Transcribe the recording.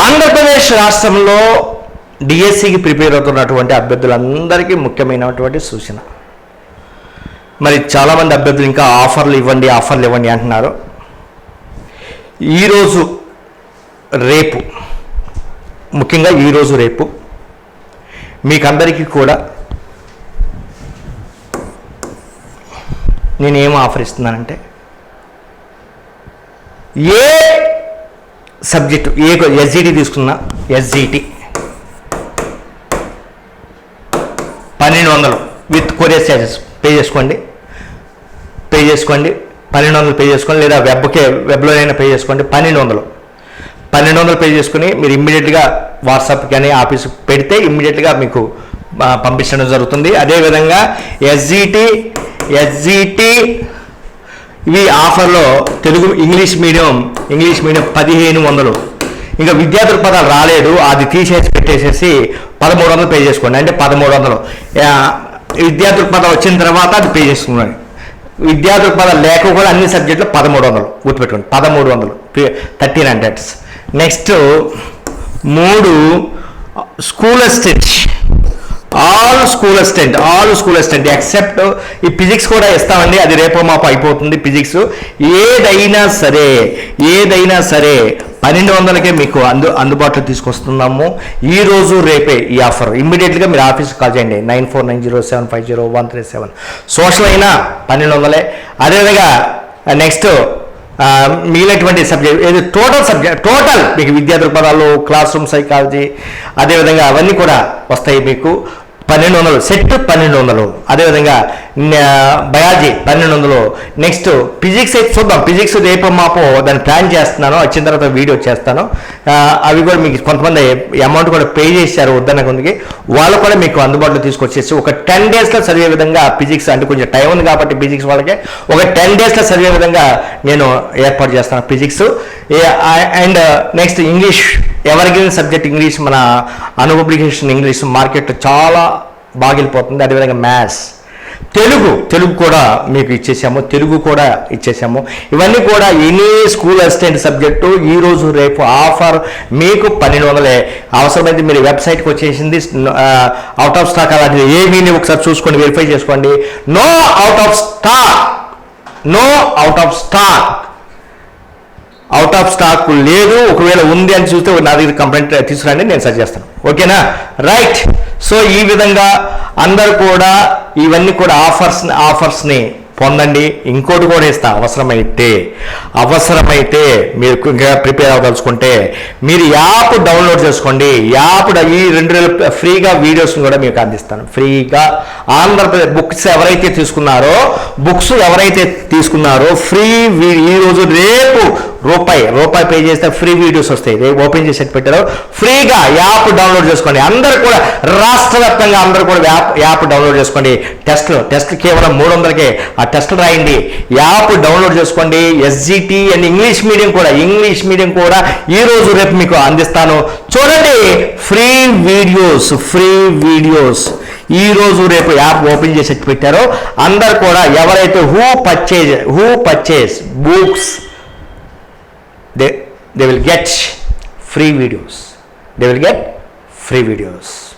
ఆంధ్రప్రదేశ్ రాష్ట్రంలో డిఎస్సికి ప్రిపేర్ అవుతున్నటువంటి అభ్యర్థులందరికీ ముఖ్యమైనటువంటి సూచన. మరి చాలామంది అభ్యర్థులు ఇంకా ఆఫర్లు ఇవ్వండి ఆఫర్లు ఇవ్వండి అంటున్నారు. ఈరోజు రేపు ముఖ్యంగా ఈరోజు రేపు మీకందరికీ కూడా నేనేం ఆఫర్ ఇస్తున్నానంటే ఏ సబ్జెక్టు ఏ ఎస్జిటి తీసుకున్నా. ఎస్జిటి పన్నెండు వందలు విత్ కొరియర్ ఛార్జెస్ పే చేసుకోండి. పే చేసుకోండి. పన్నెండు వందలు పే చేసుకోండి. లేదా వెబ్కే వెబ్లోనైనా పే చేసుకోండి. పన్నెండు వందలు. పన్నెండు వందలు పే చేసుకుని మీరు ఇమ్మీడియట్గా వాట్సాప్ కానీ ఆఫీస్ పెడితే ఇమ్మీడియట్గా మీకు పంపించడం జరుగుతుంది. అదేవిధంగా ఎస్జిటి ఎస్జిటి ఇవి ఆఫర్లో Telugu English medium English medium పదిహేను వందలు. ఇంకా విద్యా దృక్పథాలు రాలేదు అది తీసేసి పెట్టేసేసి పదమూడు వందలు పే చేసుకోండి. అంటే పదమూడు వందలు. విద్యార్థుల విద్యా వచ్చిన తర్వాత అది పే చేసుకున్నాను విద్యా దృక్పథాలు లేక కూడా అన్ని సబ్జెక్టులు పదమూడు వందలు గుర్తుపెట్టుకోండి. పదమూడు వందలు. Thirteen hundreds. నెక్స్ట్ మూడు school stitch. All school assistant all school assistant except ఈ ఫిజిక్స్ కూడా ఇస్తామండి అది రేపో మాపు అయిపోతుంది ఫిజిక్స్ ఏదైనా సరే ఏదైనా సరే పన్నెండు వందలకే మీకు అందు అందుబాటులో తీసుకొస్తున్నాము. ఈ రోజు రేపే ఈ ఆఫర్. ఇమ్మీడియట్గా మీరు ఆఫీస్కి కాల్ చేయండి. Nine four nine zero seven five zero one three seven. Social అయినా పన్నెండు వందలే. అదేవిధంగా నెక్స్ట్ మిగిలినటువంటి సబ్జెక్ట్ ఏది టోటల్ సబ్జెక్ట్ టోటల్ మీకు విద్యా దృక్పథాలు క్లాస్ రూమ్ సైకాలజీ అదేవిధంగా అవన్నీ కూడా వస్తాయి మీకు. పన్నెండు వందలు సెట్ పన్నెండు వందలు. అదేవిధంగా బయాలజీ పన్నెండు వందలు. నెక్స్ట్ ఫిజిక్స్ అయితే చూద్దాం. ఫిజిక్స్ రేపు మాపో దాన్ని ప్లాన్ చేస్తున్నాను. వచ్చిన తర్వాత వీడియో చేస్తాను. అవి కూడా మీకు కొంతమంది అమౌంట్ కూడా పే చేశారు వద్దన్న కొందికి వాళ్ళు కూడా మీకు అందుబాటులో తీసుకొచ్చేసి ఒక టెన్ డేస్లో చదివే విధంగా ఫిజిక్స్ అంటే కొంచెం టైం ఉంది కాబట్టి ఫిజిక్స్ వాళ్ళకి. ఒక టెన్ డేస్లో చదివే విధంగా నేను ఏర్పాటు చేస్తాను ఫిజిక్స్. అండ్ నెక్స్ట్ ఇంగ్లీష్ ఎవరిగిన సబ్జెక్ట్ ఇంగ్లీష్ మన అనుపబ్లికేషన్ ఇంగ్లీష్ మార్కెట్ చాలా బాగా వెళ్ళిపోతుంది అదేవిధంగా మ్యాథ్స్ తెలుగు తెలుగు కూడా మీకు ఇచ్చేసాము. తెలుగు కూడా ఇచ్చేసాము. ఇవన్నీ కూడా ఎనీ స్కూల్ అసిస్టెంట్ సబ్జెక్టు ఈ రోజు రేపు ఆఫర్ మీకు పన్నెండు వందలే. అవసరమైతే మీరు వెబ్సైట్కి వచ్చేసింది. అవుట్ ఆఫ్ స్టాక్ అలాంటిది ఏమీ ఒకసారి చూసుకోండి వెరిఫై చేసుకోండి. No out of stock no out of stock out of stock లేదు ఒకవేళ ఉంది అని చూస్తే నా దగ్గర కంప్లైంట్ తీసుకురండి నేను సజెస్ట్ చేస్తాను. ఓకేనా? రైట్ సో ఈ విధంగా అందరు కూడా ఇవన్నీ కూడా ఆఫర్స్ ఆఫర్స్ని పొందండి. ఇంకోటి కూడా ఇస్తా అవసరమైతే అవసరమైతే మీరు ఇంకా ప్రిపేర్ అవ్వదలుచుకుంటే మీరు యాప్ డౌన్లోడ్ చేసుకోండి. యాప్ డ- ఈ రెండు వేల ఫ్రీగా వీడియోస్ కూడా మీకు అందిస్తాను. ఫ్రీగా ఆంధ్రప్రదేశ్ బుక్స్ ఎవరైతే తీసుకున్నారో బుక్స్ ఎవరైతే తీసుకున్నారో ఫ్రీ ఈ రోజు రేపు రూపాయి రూపాయి పే చేస్తే ఫ్రీ వీడియోస్ వస్తాయి. ఓపెన్ చేసి పెట్టారు. ఫ్రీగా యాప్ డౌన్లోడ్ చేసుకోండి. అందరూ కూడా రాష్ట్ర వ్యాప్తంగా అందరూ కూడా యాప్ యాప్ డౌన్లోడ్ చేసుకోండి. టెస్ట్లు టెస్ట్ కేవలం మూడు వందలకే. ఆ టెస్ట్లు రాయండి. యాప్ డౌన్లోడ్ చేసుకోండి. ఎస్జిటి అండ్ ఇంగ్లీష్ మీడియం కూడా ఇంగ్లీష్ మీడియం కూడా ఈ రోజు రేపు మీకు అందిస్తాను. చూడండి ఫ్రీ వీడియోస్ ఫ్రీ వీడియోస్ ఈ రోజు రేపు యాప్ ఓపెన్ చేసి పెట్టారో. అందరు కూడా ఎవరైతే who purchase who purchase books they they will get free videos. They will get free videos